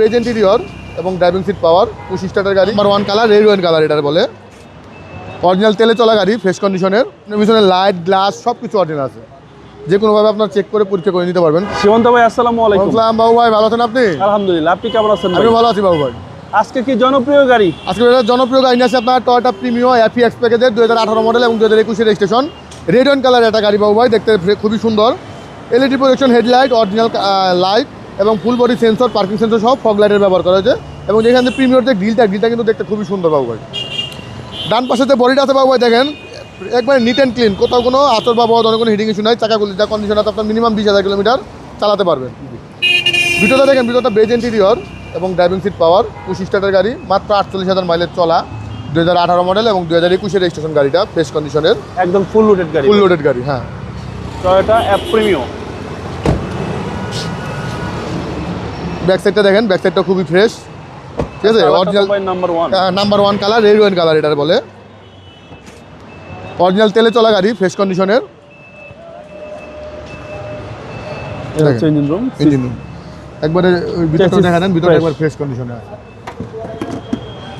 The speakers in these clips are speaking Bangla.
বেজ ইন্টেরিয়র এবং driving seat power push starter গাড়ি number one colour red one colour এটার বলে। অরিজিনাল তেলে চলা গাড়ি ফ্রেশ কন্ডিশনের পিছনে লাইট গ্লাস সব কিছু অরিজিনাল আছে। যে কোনোভাবে আপনার চেক করে পরীক্ষা করে নিতে পারবেন। সীমন্ত ভাই আসসালামু আলাইকুম। আসসালাম বাবু ভাই ভালো আছেন আপনি? আলহামদুলিল্লাহ আপনি কেমন আছেন আমি ভালো আছি বাবু ভাই। আজকে কি জনপ্রিয় গাড়ি? আজকে এটা জনপ্রিয় গাড়ি আছে আপনার টয়টা প্রিমিও এফি এক্স প্যাকেজের দু হাজার আঠারো মডেল এবং দু হাজার একুশের রেজিস্ট্রেশন রেড ওয়ান কালার একটা গাড়ি বাবু ভাই দেখতে খুবই সুন্দর। LED projection headlight original light এবং full body sensor parking sensor সব ফগ লাইটের ব্যবহার করা হয়েছে। এবং যেখানে প্রিমিয়র যে গ্রিলটা গ্রিলটা কিন্তু দেখতে খুবই সুন্দর বাবু ভাই। ডান পাশে যে বডিটা আছে বাবু ভাই দেখেন একবারে নিট অ্যান্ড ক্লিন কোথাও কোনো আচর বা অনেক কোনো হিটিং ইস্যু নাই চাকাগুলি যা কন্ডিশন আছে আপনার মিনিমাম বিশ হাজার কিলোমিটার চালাতে পারবেন। ভিতরটা দেখেন ভিতরটা বেজ ইন্টেরিয়র এবং driving seat power push starter গাড়ি মাত্র আটচল্লিশ হাজার মাইলের চলা দু হাজার আঠারো মডেল এবং দু হাজার একুশের রেজিস্ট্রেশন গাড়িটা ফ্রেশ কন্ডিশনের একদম ফুল লোডেড গাড়ি। ফুল লোডেড গাড়ি হ্যাঁ। টয়োটা অ্যাপ প্রিমিও ব্যাক সাইডটা দেখেন ব্যাক সাইডটা খুবই ফ্রেশ ঠিক আছে original number one number one colour red one colour এটার বলে। অরিজিনাল তেলে চলা গাড়ি ফ্রেশ কন্ডিশনের ইঞ্জিন রুম ইঞ্জিন একবারে ওই ভিতরটা Chassis দেখা দেন ভিতরটা একবার ফ্রেশ কন্ডিশনে আছে।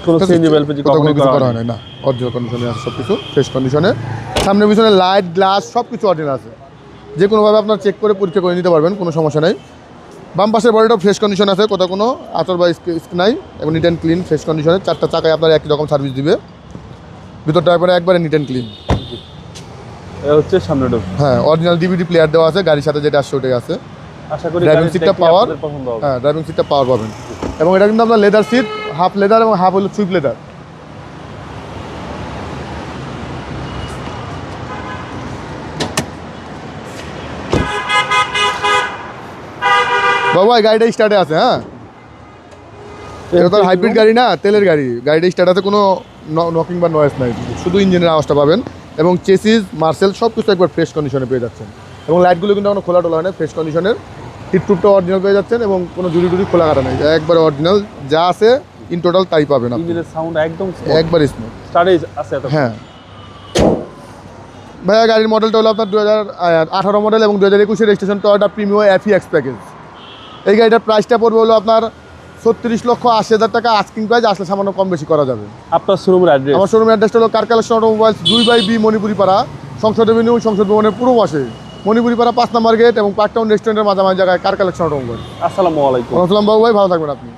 কোনো সিএনজি এলপিজি কখনো করা করা হয় না। অরিজিনাল কন্ডিশনে আছে সব কিছু ফ্রেশ কন্ডিশনে সামনে পিছনে লাইট গ্লাস সব কিছু অরিজিনাল আছে। যে কোনোভাবে আপনার চেক করে পরীক্ষা করে নিতে পারবেন কোনো সমস্যা নেই। বাম পাশের বডিটা ফ্রেশ কন্ডিশন আছে কোথাও কোনো আচর বা নাই এবং নিট অ্যান্ড ক্লিন ফ্রেশ কন্ডিশনে চারটা চাকায় আপনার একই রকম সার্ভিস দিবে। ভিতরটা একবারে একবারে নিট অ্যান্ড ক্লিন এটা হচ্ছে সামনে হ্যাঁ অরিজিনাল ডিভিডি প্লেয়ার দেওয়া আছে গাড়ির সাথে যেটা আসছে ওটাই আছে। আশা করি Driving গাড়িটা seat টা দেখলে power? আপনাদের পছন্দ হবে। হ্যাঁ ড্রাইভিং সিটটা পাওয়ার পাবেন। এবং এটা কিন্তু আপনার লেদার সিট হাফ লেদার এবং হাফ হলো সুইপ লেদার বাবা গাড়িটা স্টার্টে আছে হ্যাঁ? এটা তো হাইব্রিড গাড়ি না তেলের গাড়ি। গাড়িটা স্টার্ট আছে কোনো নকিং বা নয়েস নাই। শুধু ইঞ্জিনের আওয়াজটা পাবেন। এবং চেসিস মার্সেল সব কিছু একবার ফ্রেশ কন্ডিশনে পেয়ে যাচ্ছেন। এবং লাইটগুলো কিন্তু কোনো খোলা টোলা হয় না ফ্রেশ কন্ডিশনের হিটপ্রুফটা অরিজিনাল পেয়ে যাচ্ছেন এবং কোনো জুড়ি টুড়ি খোলা কাটা নেই। একবার অরিজিনাল যা আছে ইন টোটাল তাই পাবেন আপনি। ইঞ্জিনের সাউন্ড একদম একবার স্মুথ স্টার্টে আছে হ্যাঁ। ভাইয়া গাড়ির মডেলটা হলো আপনার দু হাজার আঠারো মডেল এবং দু হাজার একুশের registration Toyota Premio F X package এই গাড়িটার প্রাইসটা পড়বে হলো আপনার ছত্রিশ লক্ষ আশি হাজার টাকা। আস্কিং প্রাইস আসলে সামান্য কম বেশি করা যাবে। আপনার শোরুমের অ্যাড্রেস আমার শোরুমের অ্যাড্রেসটা হলো কার কালেকশন অটোমোবাইলস দুই by B Manipuri Para Sangsad avenue সংসদ ভবনের পুরো পাশে। মণিপুরি পাড়া পাঁচ নম্বর গেট এবং পার্কটাউন রেস্টুরেন্টের মাঝামাঝি জায়গায় কার কালেকশন অটোমোবাইল আসসালামু আলাইকুম আসসালাম বাবু ভাই ভালো থাকবেন আপনি।